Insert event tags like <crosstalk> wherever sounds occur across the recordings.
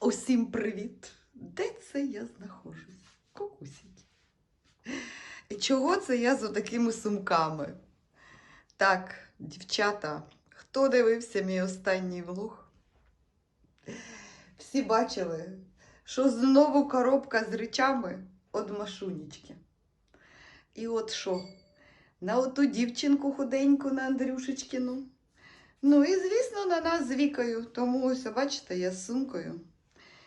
Усім привіт! Де це я знаходжусь? Кукусінь. І чого це я з такими сумками? Так, дівчата, хто дивився мій останній влог? Всі бачили, що знову коробка з речами від машунічки. І от що? На оту дівчинку худеньку на Андрюшечкину. Ну і, звісно, на нас з Вікою. Тому ось, бачите, я з сумкою.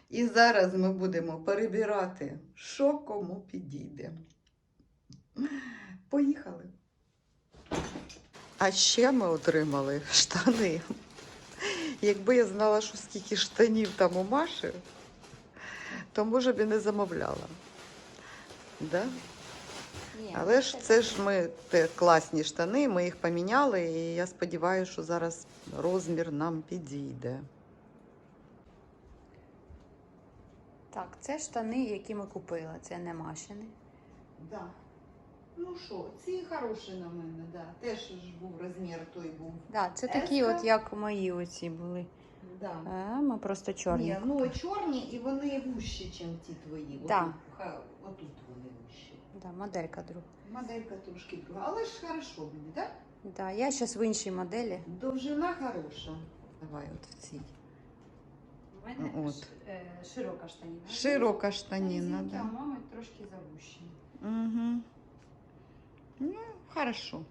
І зараз ми будемо перебирати, що кому підійде. Поїхали. А ще ми отримали штани. Якби я знала, що скільки штанів там у Маші, то може б і не замовляла. Да? Але ж це ж ми те, класні штани, ми їх поміняли, і я сподіваюся, що зараз розмір нам підійде. Так, це штани, які ми купили. Це не машини. Да. Ну що, ці хороші на мене, да. Теж ж був розмір той був. Да, це такі, Еска? от як мої оці були. Да. А, ми просто чорні. Ні, ну чорні і вони вущі, ніж ті твої. Да. Отут, ха- отут вони вущі. Да, моделька друга. Моделька трошки друга, але ж хорошо мені, так? Да, я зараз в іншій моделі. Довжина хороша. Давай от в цій. У мене От. е, широка штаніна. Широка штаніна, да. А мами трошки завущені. Угу. Ну, хорошо.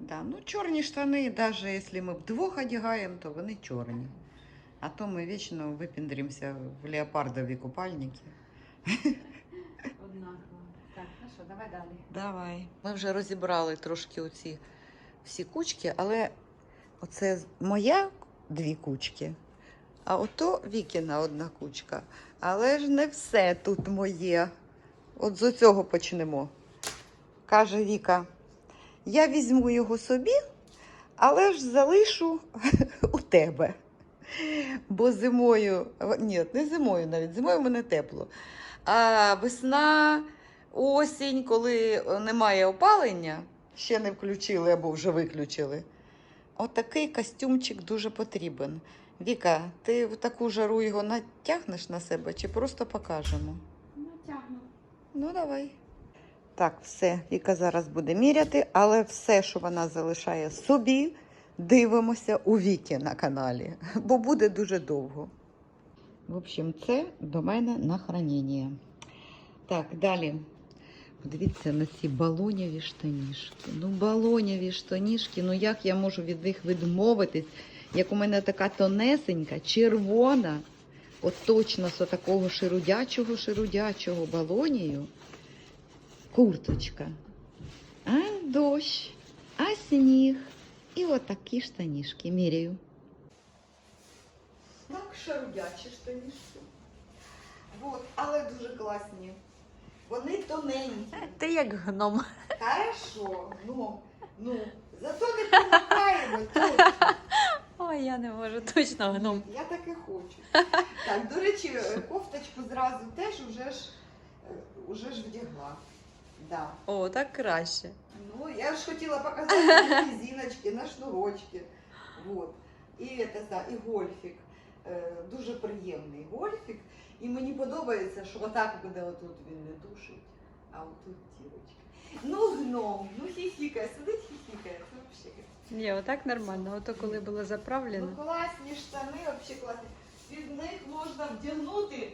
Да, ну чорні штани, навіть якщо ми вдвох одягаємо, то вони чорні. А то ми вічно випіндрімося в леопардові купальники. <laughs> Однаково. Так, ну що, давай далі. Давай. Ми вже розібрали трошки оці всі кучки, але оце моя дві кучки, а ото Вікіна одна кучка. Але ж не все тут моє. От з цього почнемо. Каже Віка, я візьму його собі, але ж залишу <laughs> у тебе. Бо зимою, ні, не зимою навіть, зимою мене тепло. А весна, осінь, коли немає опалення, ще не включили або вже виключили. Отакий костюмчик дуже потрібен. Віка, ти в таку жару його натягнеш на себе чи просто покажемо? Натягну. Ну, давай. Так, все, Віка зараз буде міряти, але все, що вона залишає собі, дивимося у Віки на каналі, бо буде дуже довго. В общем, це до мене на хранення. Так, далі. Подивіться на ці балоняві штанішки. Ну, балоняві штанішки, ну як я можу від них відмовитись, як у мене така тонесенька, червона, от точно з такого ширудячого, ширудячого балонію. Курточка. А дощ, а сніг. І отакі штанішки міряю. Так, шарудячі штанішки. От, але дуже класні. Вони тоненькі. Ти як гном. Хорошо, ну, ну, зато не помикаємо точно. <laughs> Ой, я не можу, точно гном. Я так і хочу. Так, до речі, кофточку зразу теж уже ж, е, уже ж вдягла. Да. О, так краще. Ну, я ж хотіла показати на резиночки, на шнурочки. Вот. І, це, да, і гольфік. Е, Дуже приємний гольфік. І мені подобається, що отак буде отут він не душить, а отут дірочка. Ну, гном, ну хіхікає, сидить хіхікає. Це взагалі. Ні, отак нормально. Ото коли було Ну, заправлено. класні штани, взагалі класні. Під них можна вдягнути,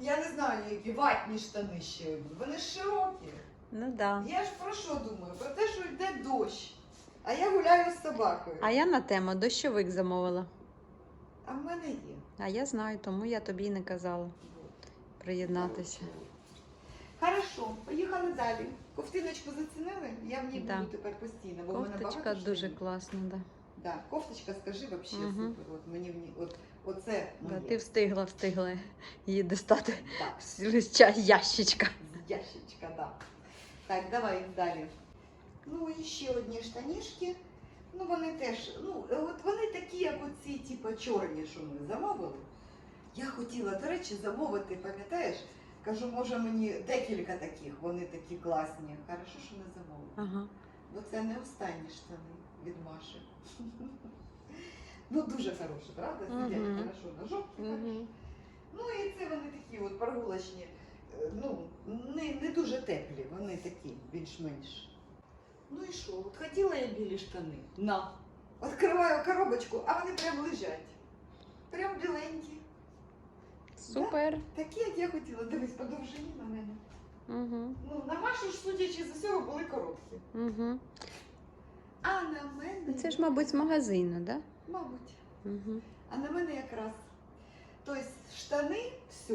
я не знаю, які ватні штани ще. Вони широкі. Ну да. Я ж про що думаю? Про те, що йде дощ. А я гуляю з собакою. А я на тему дощовик замовила. А в мене є. А я знаю, тому я тобі й не казала приєднатися. Хорошо, поїхали далі. Ковтиночку зацінили? Я в ній Да. буду тепер постійно, бо в мене Кофточка багато дуже штанів. класна, да. Да. Кофточка, скажи, взагалі Мгм. супер. От мені в ній, от, оце да. Ти встигла, встигла її достати Так. з ча- ящичка. З ящичка, да. Так, давай далі. Ну, і ще одні штанішки. Ну, вони теж, ну, от вони такі, як оці, типу, чорні, що ми замовили. Я хотіла, до речі, замовити, пам'ятаєш? Кажу, може мені декілька таких, вони такі класні. Хорошо, що не замовила. Ага. Бо це не останні штани від Маші. <laughs> Ну дуже хороші, правда? Сидять Мгм. хорошо на жовтні. Мгм. Ну і це вони такі от прогулочні, е, ну, не, не дуже теплі, вони такі, більш-менш. Ну і що? От хотіла я білі штани. На. Відкриваю коробочку, а вони прям лежать. Прям біленькі. Супер. Такі, як я хотіла. Дивись, по довжині на мене. Угу. Ну, на Машу ж, судячи з усього, були короткі. Угу. А на мене. Це ж, мабуть, з магазину, да? Мабуть. Угу. А на мене якраз. Тобто штани, все.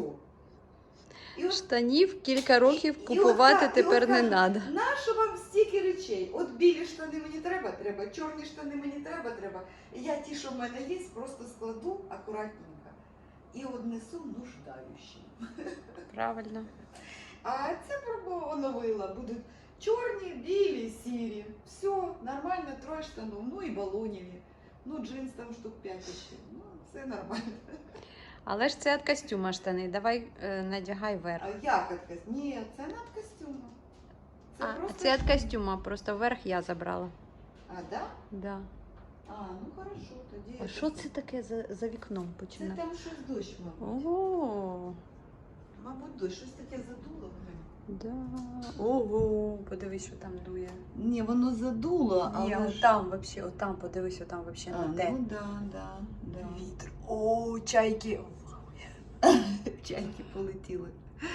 І от Штанів кілька років І- і купувати отак, і тепер не треба. Нащо вам стільки речей? От білі штани мені треба, треба, чорні штани мені треба, треба. Я ті, що в мене є, просто складу акуратненько і однесу нуждаючим. Правильно. А це пробу оновила. Будуть чорні, білі, сірі. Все, нормально, троє штанів. Ну і балоніві. Ну, джинс там штук 5 ще. Ну, це нормально. Але ж це від костюма штани. Давай е, надягай верх. А як отказ? Ні, це над костюмом. Це А, просто. це від костюма, просто верх я забрала. А, да? Да. А, ну хорошо, тоді. А що це таке за, за вікном Це там щось дощ, мабуть. Ого. Мабуть, дощ, щось таке задуло. Да. Ого, подивись, що там дує. Ні, воно задуло, Ні, от там вообще, от там, подивись, от там вообще А, на те. ну да, да, да. Вітер. О, чайки. <laughs> Чайки полетіли.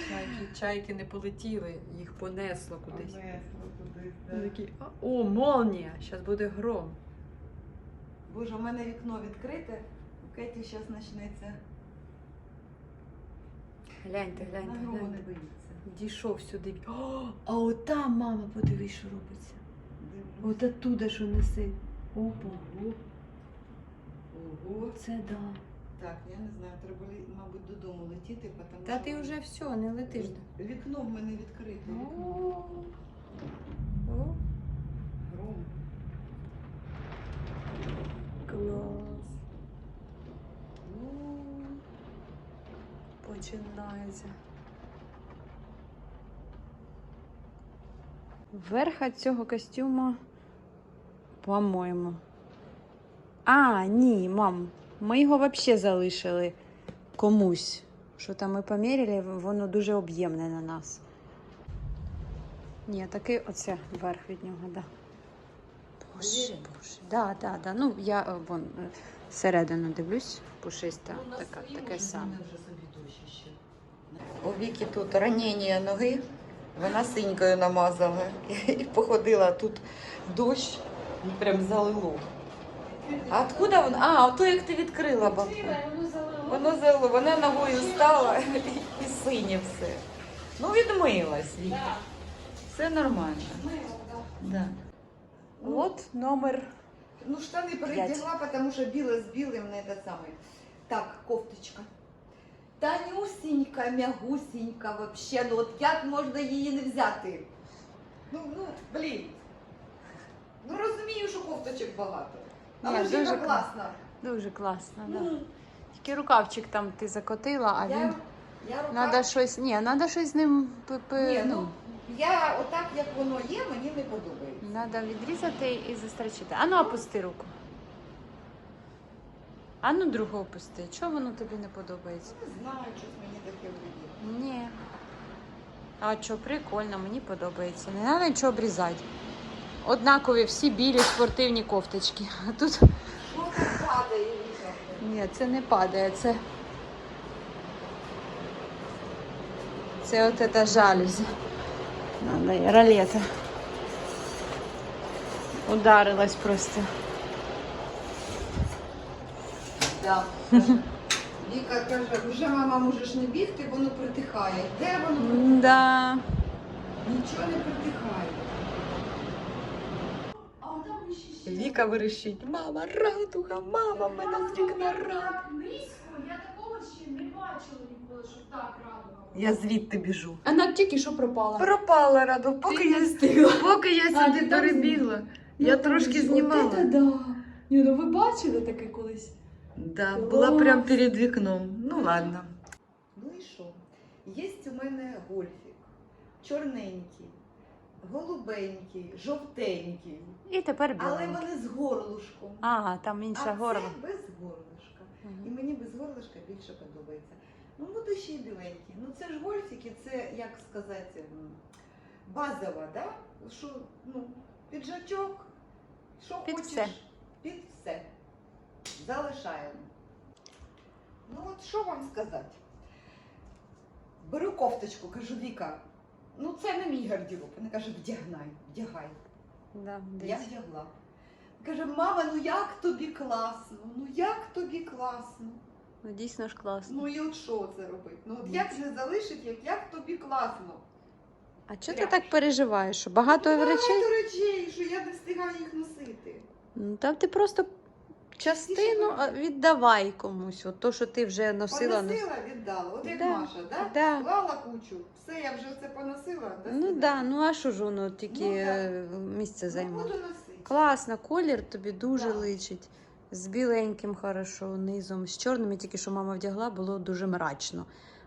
Чайки, чайки не полетіли, їх понесло кудись. Понесло кудись, да. Вони такі, «А, О, молнія! Зараз буде гром. Боже, у мене вікно відкрите. У Кеті зараз почнеться. Гляньте, гляньте, На не боїться. Дійшов сюди. О, а от там, мама, подивись, що робиться. От оттуда, що несе. Опа. Ого. Ого. Це да. Так, я не знаю, треба, мабуть, додому летіти, тому Та що ти вже все, не летиш. Вікно в мене відкрите. Вікно. О. О, Гром. Клас. О, Починається. Верха цього костюма, по-моєму. А, ні, мам. Ми його взагалі залишили комусь. Що там ми поміряли, воно дуже об'ємне на нас. Ні, такий оце верх від нього, да. Боже, боже. Да, да, да. Ну, я е, вон е, всередину дивлюсь, пушиста, Ну, така, таке саме. У Віки тут ранення ноги, вона синькою намазала і походила тут дощ, прям залило. А откуда вона? А, ото як ти відкрила балкон. Воно залило, вона ногою стала і синє все. Ну, відмилась Віка. Все нормально. Да. От номер. Ну, штани передягла, тому що біле з білим не те саме. Так, кофточка. Танюсінька, мягусінька вообще. Ну от як можна її не взяти? Ну, ну, блін. Ну розумію, що кофточок багато. Але Ні, ж яка дуже класна. Дуже класно, да. Ну, Тільки рукавчик там ти закотила, а я, він. я рука... Надо щось. Ні, треба щось з ним Ні, ну, ну, я отак, як воно є, мені не подобається. Треба відрізати і застрочити. Ану, опусти руку. Ану, другу опусти. Чого воно тобі не подобається? Не знаю, щось мені таке вийде. Ні. А що, прикольно, мені подобається. Не треба нічого обрізати. Однакові всі білі спортивні кофточки. А тут падає, ні, це не падає, це. Це от це жалюзі. Ролета. Ударилась просто. Да. Віка каже, вже мама можеш не бігти, воно притихає. Де воно притихає? Да. Нічого не притихає. Віка вирішить. Мама, радуга, мама, мене з вікна радуга. Так я такого ще не бачила ніколи, щоб так радувало. Я звідти біжу. Вона тільки що пропала. Пропала раду, поки я. Поки я А, сюди там перебігла. Ну, Я там трошки знімала. Це да. Ні, ну ви бачили таке колись? Да, була прямо перед вікном. Ну ладно. Ну і що? Є у мене гольфік. Чорненький, голубенький, жовтенький. І тепер Але біленький. вони з горлушком. А, там інша а горло. це без горлышка. І мені без горлышка більше подобається. Ну, буде ще й біленькі. Ну це ж гольфіки, це як сказати, м, базова, да? Що, ну, піджачок, що Під хочеш, все. під все. Залишаємо. Ну от що вам сказати? Беру кофточку, кажу, Віка, ну це не мій гардероб. Вона каже, вдягнай, вдягай. Да, Я вдягла. Каже, мама, ну як тобі класно? Ну як тобі класно? Ну, дійсно ж класно. Ну і от що це робить? Ну от як не залишить, як, як тобі класно? А чого ти так переживаєш? Що багато ну, речей? Багато речей, що я не встигаю їх носити. Ну, та ти просто частину а, віддавай комусь. От то, що ти вже носила. нос- Поносила, віддала. От як Да, Маша, да? да. Склала кучу. Все, я вже це поносила. до Ну так, да, ну а що ж воно тільки Ну, да. е, місце Ну, займає. Класно, колір тобі дуже Да. личить. З біленьким хорошо, низом. З чорними, тільки що мама вдягла, було дуже мрачно.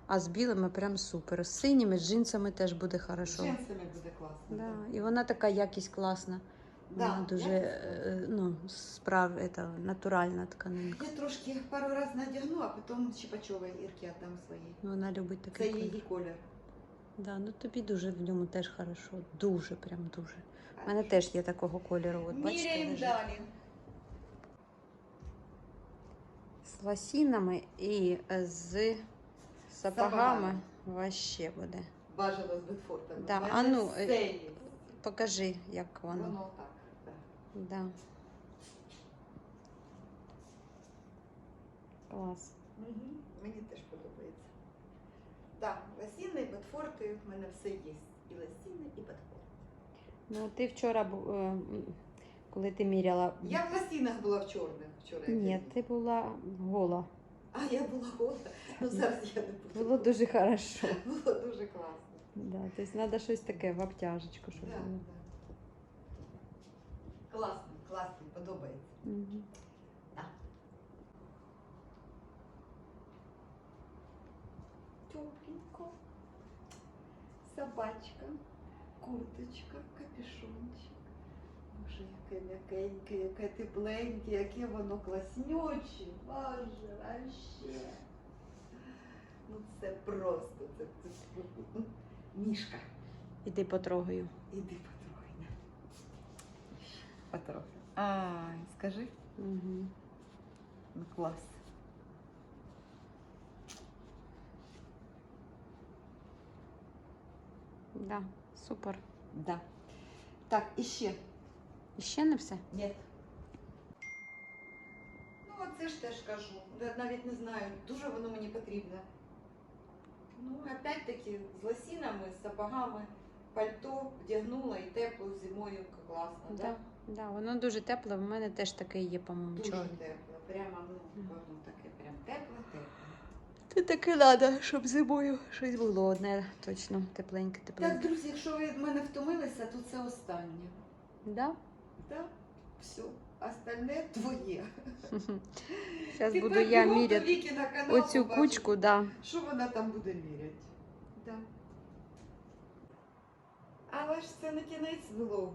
А з білими прям супер. З синіми, з джинсами теж буде хорошо. З джинсами буде класно. Да. І вона така якість класна. Да, Вона дуже якість е, ну, справ, это, натуральна тканинка. Я трошки пару разів надягну, а потім Чіпачовій Ірки віддам своїй. Вона любить Це такий колір. її колір. Да, ну тобі дуже в ньому теж хорошо. Дуже, прям дуже. У мене теж є такого кольору. От, бачите, Міряємо лежить. далі. З лосінами і е, з сапогами вообще буде. Бажано з Бетфортами. Да, а ну, е. Покажи, як воно. Воно так. так. Да. Клас. Угу. Мені теж подобається. Так, лосіни, Бетфорти, в мене все є. І лосіни, і Бетфорти. Ну, ти вчора, е, коли ти міряла. Я в лосінах була в чорних вчора. Ні, ти була гола. А я була гола. Ну зараз я не буду. Було дуже хорошо. <laughs> Було дуже класно. Да, тобто треба щось таке в обтяжечку, щоб Да, було. да. Класно, класно, подобається. Мгм. Тепленько. Собачка, курточка, яке м'якеньке, яке тепленьке, яке воно класнюче. Боже, вообще. Ну це просто, це, це, це мішка. Іди потрогаю. Іди потрохи. на. Потрохи. Ай, скажи. Угу. Ну клас. Да, супер. Да. Так, і ще. І ще не все? Ні. Ну, оце ж теж кажу. Навіть не знаю, дуже воно мені потрібне. Ну, опять-таки, з лосінами, з сапогами, пальто вдягнула і тепло зимою класно, Да. да? Да, воно дуже тепле, в мене теж таке є, по-моєму, Дуже чорне. тепло. Прямо, ну, воно таке прям тепло-тепло. Це таке треба, щоб зимою щось було одне, точно, тепленьке, Так, друзі, якщо ви від мене втомилися, то це останнє. Да? <laughs> Так? Все. Остальне твоє. Зараз Тепер буду я бігом до міряти Віки на канал, оцю побачиш, кучку, да. Що вона там буде міряти? Да. Але ж це не кінець влогу.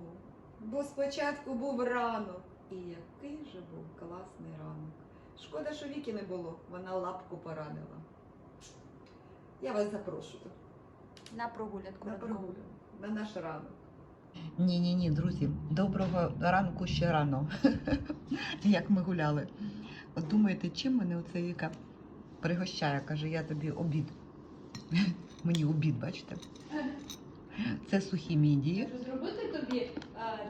Бо спочатку був ранок. І який же був класний ранок. Шкода, що Віки не було, вона лапку поранила. Я вас запрошую На прогулянку. на прогулянку, на наш ранок. Ні, ні, друзі, доброго ранку ще рано, <laughs> як ми гуляли. От думаєте, чим мене оце Віка пригощає? Каже, я тобі обід. <laughs> Мені обід, бачите? Це сухі мідії. Зробити тобі е,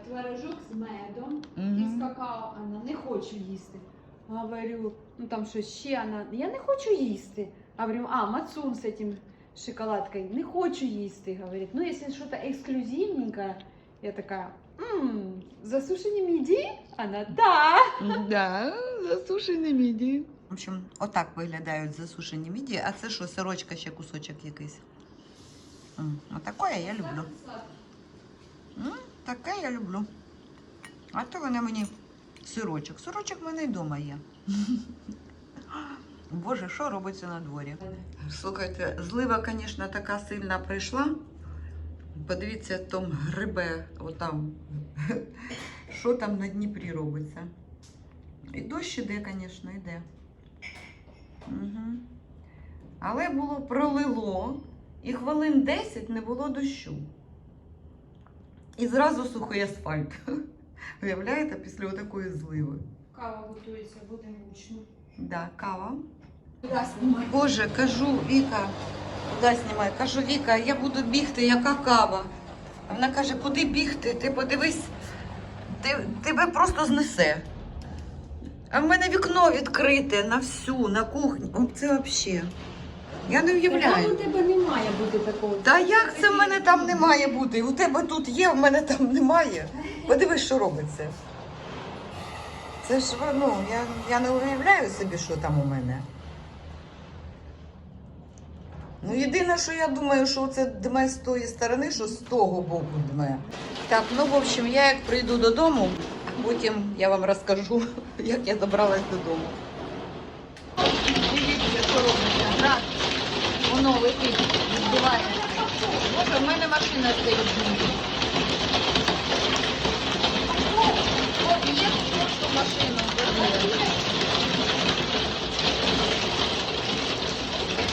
творожок з медом і з какао. Вона не хочу їсти. Говорю, ну там щось ще, вона, я не хочу їсти. Говорю, а, мацун з цим шоколадкой, не хочу їсти. Говорит, ну если что-то эксклюзивненькое, я такая, ммм, засушені міді? Она, да. Да, засушені мідії. В общем, отак виглядають засушені мідії. А це що, сирочка ще кусочок якийсь? М, Отакое я люблю. М, Таке я люблю. А то вона мені сирочок. Сирочок в мене й вдома є. Боже, що робиться на дворі? Слухайте, злива, звісно, така сильна прийшла. Подивіться, там грибе, отам. Що там на Дніпрі робиться? І дощ іде, звісно, йде. Угу. Але було пролило, і хвилин 10 не було дощу. І зразу сухий асфальт. Уявляєте, після такої зливи. Кава готується, буде гучно. Да, кава. Боже, кажу, Віка, куди знімай? Кажу, Віка, я буду бігти, яка кава. А вона каже, куди бігти? Ти подивись, ти, тебе просто знесе. А в мене вікно відкрите на всю, на кухню. Це взагалі. Я не Там у тебе не має бути такого. Та як це в мене там не має бути? У тебе тут є, в мене там немає. Подивись, що робиться. Це ж ну, я, я не уявляю собі, що там у мене. Ну, єдине, що я думаю, що це дме з тої сторони, що з того боку дме. Так, ну в общем, я як прийду додому, потім я вам розкажу, <laughs> як я добралась додому. Дивіться, що робиться. Град, воно летить, відбувається. Боже, в мене машина стоїть знизу. О, є просто машину.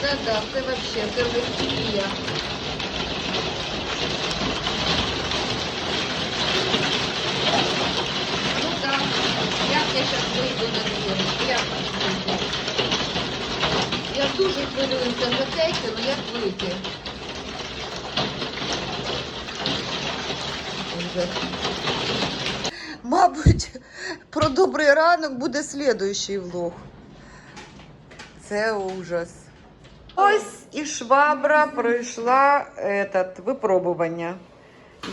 Це да, це вообще, це весілля. Ну так, як я зараз вийду на двір? Як вийду? Я дуже хвилююся за Кеті, але як вийти? Мабуть, про добрий ранок буде слідуючий влог. Це ужас. Ось і швабра пройшла этот, випробування.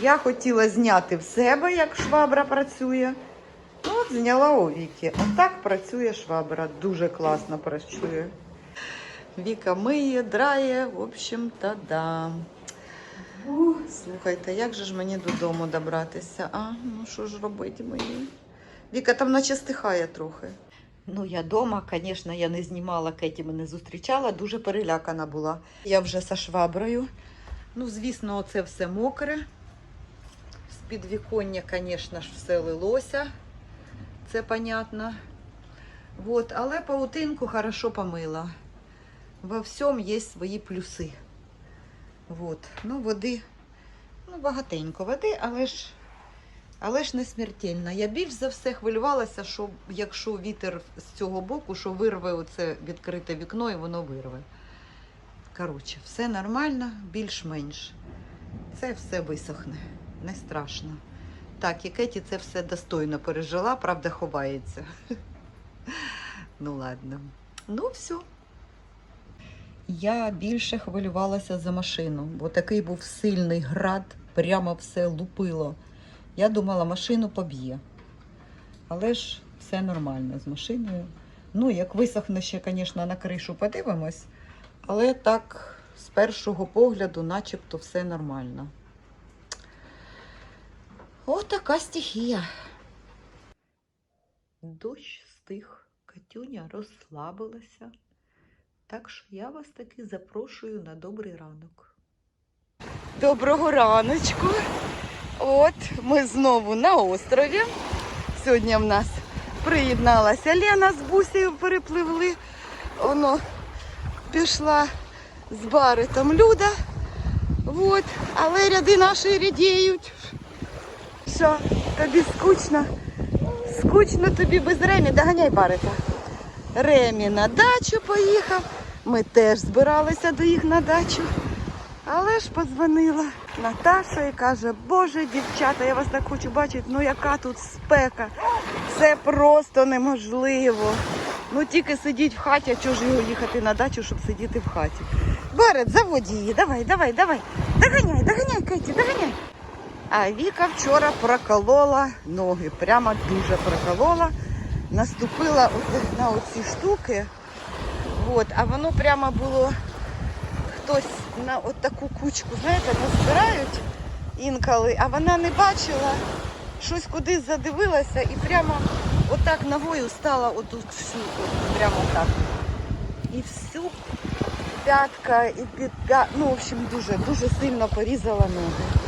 Я хотіла зняти в себе, як швабра працює. Ну, От зняла у Віки. Отак працює швабра. Дуже класно працює. Віка миє, драє, в общем-то, да. Слухайте, як же ж мені додому добратися? А, ну що ж робити мені? Віка там наче стихає трохи. Ну, я вдома, звісно, я не знімала, Кеті мене зустрічала, дуже перелякана була. Я вже за шваброю. Ну, звісно, оце все мокре. З підвіконня, звісно ж, все лилося. Це понятно. Вот, але паутинку хорошо помила. Во всьому є свої плюси. Вот. Ну, води, ну, багатенько води, але ж, але ж не смертельно. Я більш за все хвилювалася, що якщо вітер з цього боку, що вирве оце відкрите вікно і воно вирве. Коротше, все нормально, більш-менш. Це все висохне, не страшно. Так, і Кеті це все достойно пережила, правда, ховається. <laughs> Ну ладно. Ну, все. Я більше хвилювалася за машину, бо такий був сильний град, прямо все лупило. Я думала, машину поб'є. Але ж все нормально з машиною. Ну, як висохне ще, звісно, на кришу подивимось, але так, з першого погляду, начебто все нормально. О, така стихія. Дощ стих, Катюня розслабилася. Так що я вас таки запрошую на добрий ранок. Доброго раночку. От ми знову на острові. Сьогодні в нас приєдналася Лена з бусею, перепливли. Воно пішла з баритом Люда. От. Але ряди наші рідіють. Що, тобі скучно? Скучно тобі без Ремі, доганяй барита. Ремі на дачу поїхав. Ми теж збиралися до їх на дачу. Але ж подзвонила Наташа і каже, Боже, дівчата, я вас так хочу бачити, ну яка тут спека. Це просто неможливо. Ну тільки сидіть в хаті, а чого ж його їхати на дачу, щоб сидіти в хаті. Берет, заводь її, давай, давай, давай. Доганяй, доганяй, Кеті, доганяй. А Віка вчора проколола ноги, прямо дуже проколола. Наступила на оці штуки. От, а воно прямо було хтось на от таку кучку, знаєте, назбирають інколи, а вона не бачила, щось кудись задивилася і прямо отак ногою стала отут всю, от, прямо так. І всю п'ятка, і під ну, в общем, дуже, дуже сильно порізала ноги.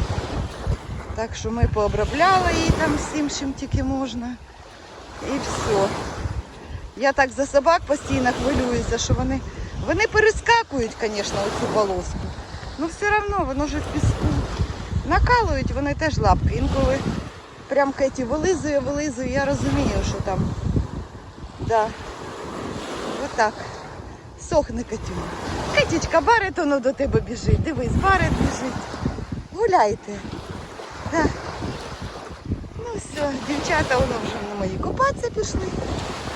Так що ми пообробляли її там всім, чим тільки можна. І все. Я так за собак постійно хвилююся, що вони, вони перескакують, звісно, оцю полоску. Ну все одно воно ж в піску. Накалують вони теж лапки. Інколи прям Кеті вилизує, вилизує, я розумію, що там. Да. Отак. Сохне Катюня. Кетічка, Барет до тебе біжить. Дивись, Барет біжить. Гуляйте. Да. Ну все, дівчата воно вже на мої купатися пішли,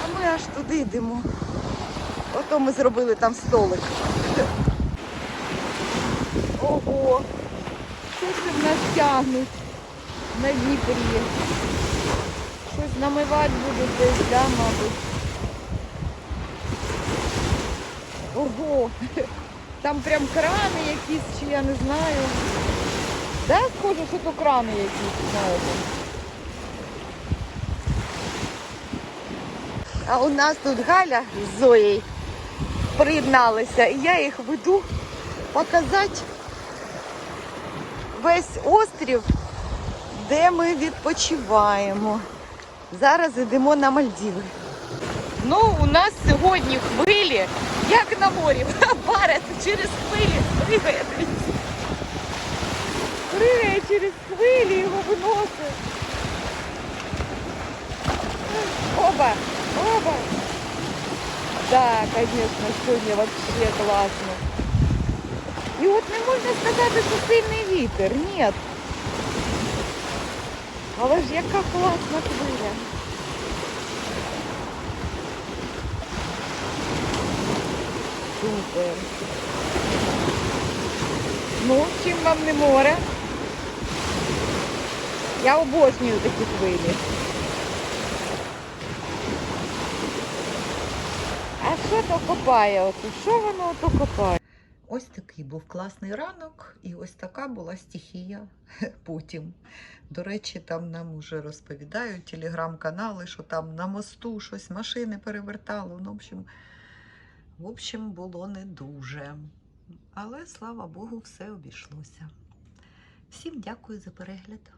а ми аж туди йдемо. Ото ми зробили там столик. Ого! Що ж в нас тягнуть на Дніпрі? Щось намивати будуть десь, да, мабуть. Ого! Там прям крани якісь, чи я не знаю. Да, схоже, що то крани якісь, знаєте. А у нас тут Галя з Зоєю приєдналися, і я їх веду показати весь острів, де ми відпочиваємо. Зараз йдемо на Мальдіви. Ну, у нас сьогодні хвилі, як на морі. <laughs> Барет через хвилі пригає. дивіться. Через хвилі, його виносить. Оба, оба. Да, конечно, сьогодні вообще класно. І от не можна сказати, що сильний вітер. Ні. Але ж яка класна хвиля. Супер. Ну, чим вам не море? Я обожнюю такі хвилі. Що то копає? Ото? Що воно ото копає? Ось такий був класний ранок, і ось така була стихія <laughs> потім. До речі, там нам уже розповідають телеграм-канали, що там на мосту щось машини перевертало. Ну, в общем, в общем, було не дуже. Але слава Богу, все обійшлося. Всім дякую за перегляд.